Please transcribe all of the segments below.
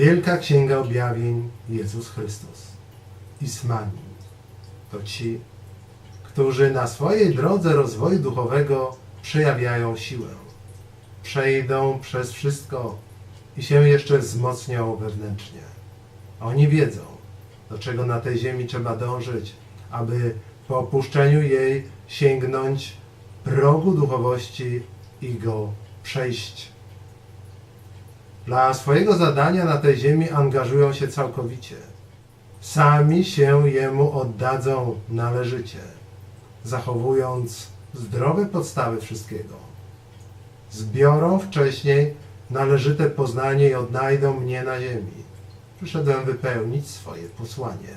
Wielka Księga Objawień Jezus Chrystus. Ismani to ci, którzy na swojej drodze rozwoju duchowego przejawiają siłę. Przejdą przez wszystko i się jeszcze wzmocnią wewnętrznie. Oni wiedzą, do czego na tej ziemi trzeba dążyć, aby po opuszczeniu jej sięgnąć progu duchowości i go przejść. Dla swojego zadania na tej ziemi angażują się całkowicie. Sami się jemu oddadzą należycie, zachowując zdrowe podstawy wszystkiego. Zbiorą wcześniej należyte poznanie i odnajdą mnie na ziemi. Przyszedłem wypełnić swoje posłanie.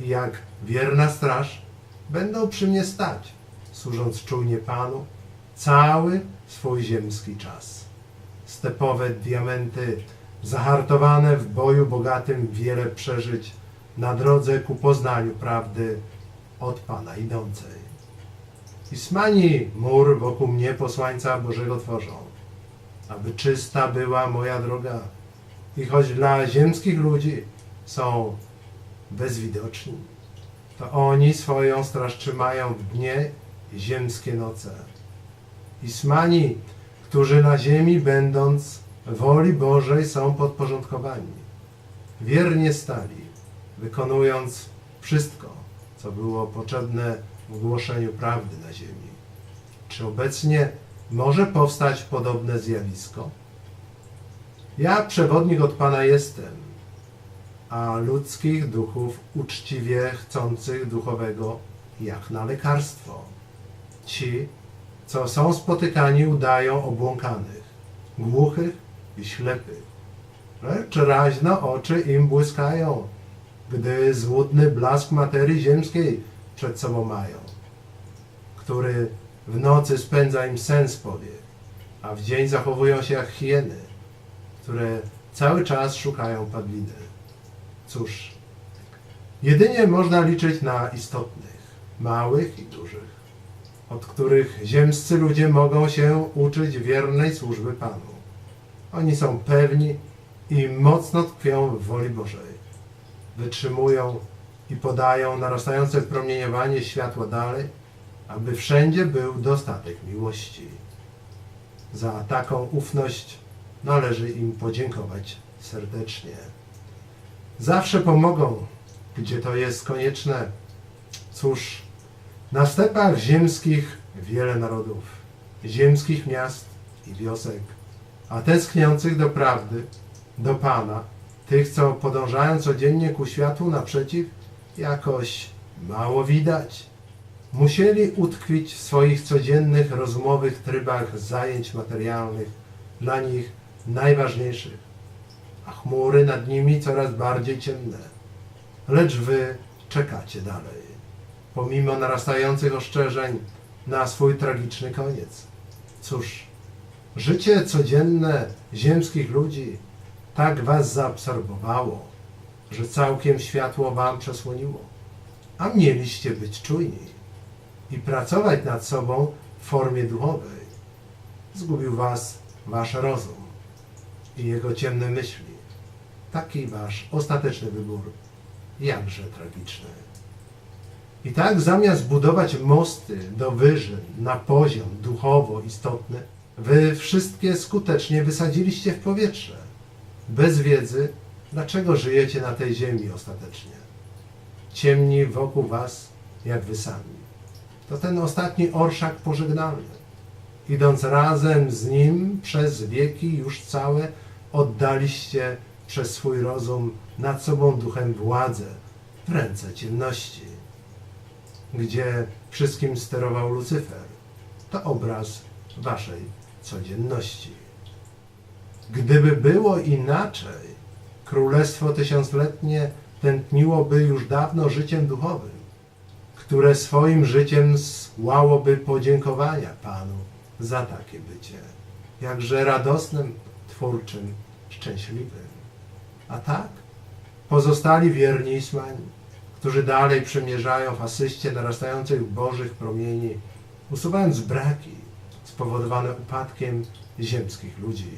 I jak wierna straż będą przy mnie stać, służąc czujnie Panu cały swój ziemski czas. Stepowe diamenty, zahartowane w boju bogatym wiele przeżyć na drodze ku poznaniu prawdy od Pana idącej. Ismani mur wokół mnie posłańca Bożego tworzą, aby czysta była moja droga i choć dla ziemskich ludzi są bezwidoczni, to oni swoją straż trzymają w dnie ziemskie noce. Ismani, którzy na ziemi będąc woli Bożej są podporządkowani, wiernie stali, wykonując wszystko, co było potrzebne w głoszeniu prawdy na ziemi. Czy obecnie może powstać podobne zjawisko? Ja przewodnik od Pana jestem, a ludzkich duchów uczciwie chcących duchowego jak na lekarstwo. Ci, co są spotykani, udają obłąkanych, głuchych i ślepych. Lecz raźno oczy im błyskają, gdy złudny blask materii ziemskiej przed sobą mają, który w nocy spędza im sens powiek, a w dzień zachowują się jak hieny, które cały czas szukają padliny. Cóż, jedynie można liczyć na istotnych, małych i dużych, od których ziemscy ludzie mogą się uczyć wiernej służby Panu. Oni są pewni i mocno tkwią w woli Bożej. Wytrzymują i podają narastające promieniowanie światła dalej, aby wszędzie był dostatek miłości. Za taką ufność należy im podziękować serdecznie. Zawsze pomogą, gdzie to jest konieczne. Cóż, na stepach ziemskich wiele narodów, ziemskich miast i wiosek, a tęskniących do prawdy, do Pana, tych, co podążają codziennie ku światłu naprzeciw, jakoś mało widać. Musieli utkwić w swoich codziennych, rozmowych trybach zajęć materialnych, dla nich najważniejszych, a chmury nad nimi coraz bardziej ciemne. Lecz wy czekacie dalej, pomimo narastających ostrzeżeń na swój tragiczny koniec. Cóż, życie codzienne ziemskich ludzi tak was zaabsorbowało, że całkiem światło wam przesłoniło, a mieliście być czujni i pracować nad sobą w formie duchowej. Zgubił was wasz rozum i jego ciemne myśli. Taki wasz ostateczny wybór, jakże tragiczny. I tak zamiast budować mosty do wyżyn na poziom duchowo istotny, wy wszystkie skutecznie wysadziliście w powietrze. Bez wiedzy, dlaczego żyjecie na tej ziemi ostatecznie. Ciemni wokół was, jak wy sami. To ten ostatni orszak pożegnalny. Idąc razem z nim przez wieki już całe, oddaliście przez swój rozum nad sobą duchem władzę w ręce ciemności, gdzie wszystkim sterował Lucyfer. To obraz waszej codzienności. Gdyby było inaczej, królestwo tysiącletnie tętniłoby już dawno życiem duchowym, które swoim życiem słałoby podziękowania Panu za takie bycie, jakże radosnym, twórczym, szczęśliwym. A tak, pozostali wierni Ismani, którzy dalej przemierzają w asyście narastających bożych promieni, usuwając braki spowodowane upadkiem ziemskich ludzi.